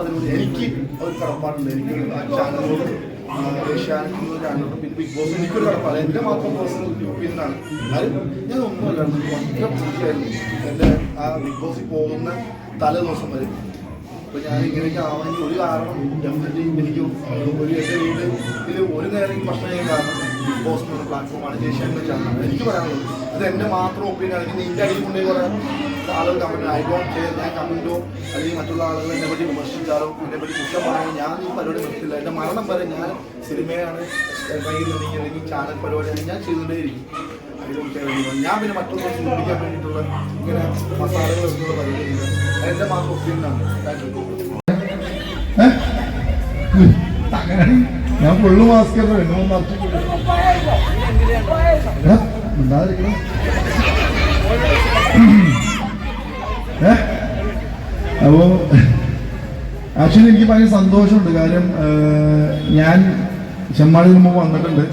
അതിനോട് എനിക്ക് ഒരു കടപ്പാടുണ്ട്. എനിക്ക് ചാനലിനോട് ഏഷ്യാനെറ്റിനോട് ചാനലിനോട് പിന്നെ ബിഗ് ബോസ് എനിക്കൊരു കടപ്പാട്. എന്റെ മാത്രം പേഴ്സണൽ ഒപ്പീനിയനാണ് കാര്യം ഞാൻ ഒന്നുമല്ലായിരുന്നു ഭയങ്കര പുതിയായിരുന്നു എന്റെ ആ ബിഗ് ബോസിൽ പോകുന്ന തലേ ദിവസം വരെ. അപ്പൊ ഞാൻ ഇങ്ങനെയൊക്കെ ആവാൻ ഒരു കാരണം ഡെഫിനറ്റ്ലി എനിക്ക് ഒരു എന്റെ ഒരു നേരം ഭക്ഷണം കാരണം ബോസ് എന്ന പ്ലാറ്റ്ഫോമാണ് ഏഷ്യാനെറ്റ് ചാനലാണ് എനിക്ക് പറയാനുള്ളത് ഇത് എന്റെ മാത്രം ഒപ്പീനിയൻ അല്ലെങ്കിൽ നിന്റെ അടിയിൽ കൊണ്ടുപോയി പറയാൻ ആളുകൾ കമന്റ് ഐ ഡോണ്ട് കെയർ ഞാൻ കമന്റോ അല്ലെങ്കിൽ മറ്റുള്ള ആളുകൾ എന്നെ പറ്റി വിമർശിച്ചാലോ എന്നെ പറ്റി കുറ്റം പറയാനോ ഞാൻ ഈ പരിപാടി നിർത്തില്ല. എന്റെ മരണം വരെ ഞാൻ സിനിമയാണ് വൈകുന്നുണ്ടെങ്കിൽ അല്ലെങ്കിൽ ചാനൽ പരിപാടിയാണ് ഞാൻ ചെയ്തുകൊണ്ടേയിരിക്കും. ഞാൻ പിന്നെ മറ്റൊന്നും ചിന്തിക്കാൻ വേണ്ടിയിട്ടുള്ള ഇങ്ങനെ മസാലകൾ പറയുന്നത് പരിപാടിയില്ല മാത്രം ഒപ്പീനിയനാണ് താങ്ക് യു ഞാൻ ഫുള്ള് മാസ്ക് മൂന്ന് ഉണ്ടാതിരിക്കണം അപ്പോ ആക്ച്വലി എനിക്ക് ഭയങ്കര സന്തോഷമുണ്ട്. കാര്യം ഞാൻ ചെമ്മാടിന് മുമ്പ് വന്നിട്ടുണ്ട്.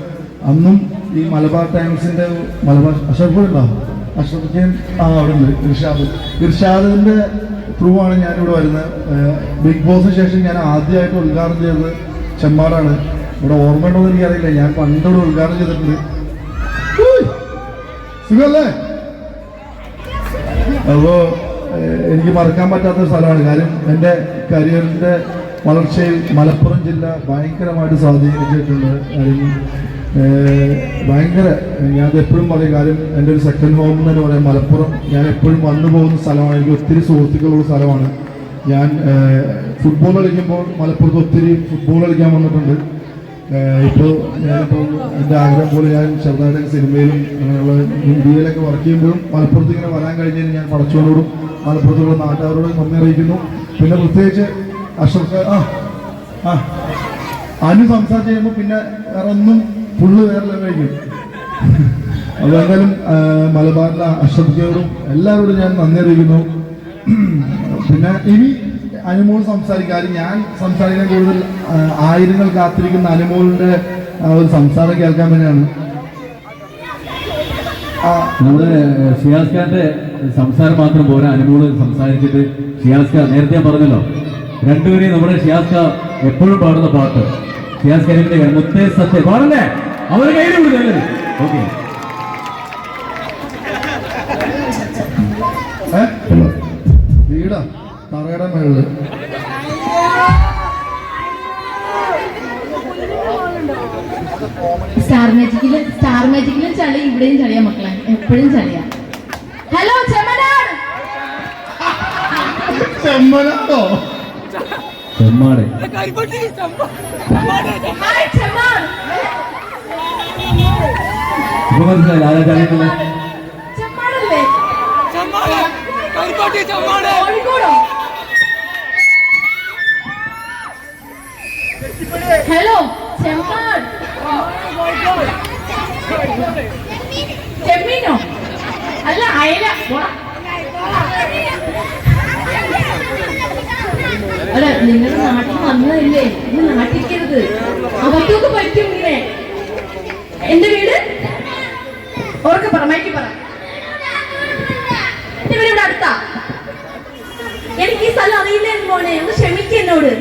അന്നും ഈ മലബാർ ടൈംസിന്റെ മലബാർ അഷറഫ് ഉണ്ടോ? അഷറഫ് ആ അവിടെ ഉണ്ട്. ഇർഷാദ്. ഇർഷാദിന്റെ ത്രൂ ആണ് ഞാനിവിടെ വരുന്നത്. ബിഗ് ബോസിന് ശേഷം ഞാൻ ആദ്യമായിട്ട് ഉദ്ഘാടനം ചെയ്തത് ചെമ്മാടാണ്. ഇവിടെ ഓർമ്മയുണ്ടോ എന്ന് എനിക്കറിയില്ല. ഞാൻ പണ്ടിവിടെ ഉദ്ഘാടനം ചെയ്തിട്ടുണ്ട്. സുഖല്ലേ? അപ്പോ എനിക്ക് മറക്കാൻ പറ്റാത്ത സ്ഥലമാണ്. കാര്യം എന്റെ കരിയറിന്റെ വളർച്ചയിൽ മലപ്പുറം ജില്ല ഭയങ്കരമായിട്ട് സ്വാധീനിച്ചിട്ടുണ്ട് കാര്യം ഭയങ്കര ഞാൻ എപ്പോഴും പറയും കാര്യം എന്റെ ഒരു സെക്കൻഡ് ഹോം എന്ന് തന്നെ പറയാം. മലപ്പുറം ഞാൻ എപ്പോഴും വന്നു പോകുന്ന സ്ഥലമാണ്. എനിക്ക് ഒത്തിരി സുഹൃത്തുക്കളുള്ള സ്ഥലമാണ്. ഞാൻ ഫുട്ബോൾ കളിക്കുമ്പോൾ മലപ്പുറത്ത് ഒത്തിരി ഫുട്ബോൾ കളിക്കാൻ വന്നിട്ടുണ്ട്. ഇപ്പോൾ ഞാനിപ്പോൾ എന്റെ ആഗ്രഹം പോലെ ഞാൻ ചെറുതായിട്ട് സിനിമയിലും അങ്ങനെയുള്ള ഇന്ത്യയിലൊക്കെ വർക്ക് ചെയ്യുമ്പോഴും മലപ്പുറത്ത് ഇങ്ങനെ വരാൻ കഴിഞ്ഞാൽ ഞാൻ പടച്ചോനോടും മലപ്പുറത്തുള്ള നാട്ടുകാരോടും നന്ദി അറിയിക്കുന്നു. പിന്നെ പ്രത്യേകിച്ച് അഷറഫ് ആ ആ. അനു സംസാരിച്ച് കഴിയുമ്പോൾ പിന്നെ വേറെ ഒന്നും ഫുള്ള് വേറെ കഴിക്കും അതെന്തായാലും മലബാറിലെ അഷറഫിയോടും എല്ലാവരോടും ഞാൻ നന്ദി അറിയിക്കുന്നു. പിന്നെ ഇനി അനുമോൾ സംസാരിക്കാറ് ഞാൻ സംസാരിക്കാൻ കൂടുതൽ ആയിരങ്ങൾ കാത്തിരിക്കുന്ന അനുമോളിന്റെ ഒരു സംസാരം കേൾക്കാൻ വേണ്ടിയാണ്. നമ്മുടെ ഷിയാസ് സംസാരം മാത്രം പോരാ. അനുമോൾ സംസാരിച്ചിട്ട് ഷിയാസ് നേരത്തെ ഞാൻ പറഞ്ഞല്ലോ രണ്ടുപേരെയും നമ്മുടെ ഷിയാസ് എപ്പോഴും പാടുന്ന പാട്ട്. ഷിയാസ് ഖാനിന്റെ മുത്തേ സത്യ പാടല്ലേ? അവരുടെ കയ്യിൽ ഓക്കെ. തറയുടെ മേളിൽ സ്റ്റാർ മാജിക്കിൽ സ്റ്റാർ മാജിക്കിലും ചളി ഇവിടെയും ചളിയാ മക്കളെ. എപ്പോഴും ചളിയാ. ഹലോ ചെമ്മനാട്! ചെമ്മനാടോ? ചെമ്മാടെ. ഹായ് ചെമ്മാട് ഇപ്പൊ മനസ്സിലായി ആരാ ചാടിയിട്ടുള്ള ചെമ്മാടല്ലേ കോഴിക്കോടോ? ഹലോ ചെമ്മാട് ചെമ്മീനോ അല്ല അയല. അല്ല നിങ്ങളുടെ നാട്ടിൽ വന്നതല്ലേ? ഇന്ന് നാട്ടിക്കരുത് അവർക്കൊക്കെ പറ്റും ഇങ്ങനെ എന്റെ വീട്? ഓർക്ക് പറ മയക്കി പറ. എന്റെ വീട് അടുത്താ? എനിക്ക് ഈ സ്ഥലം അറിയില്ലായിരുന്നു മോനെ ഒന്ന് ക്ഷമിക്ക എന്നോട്.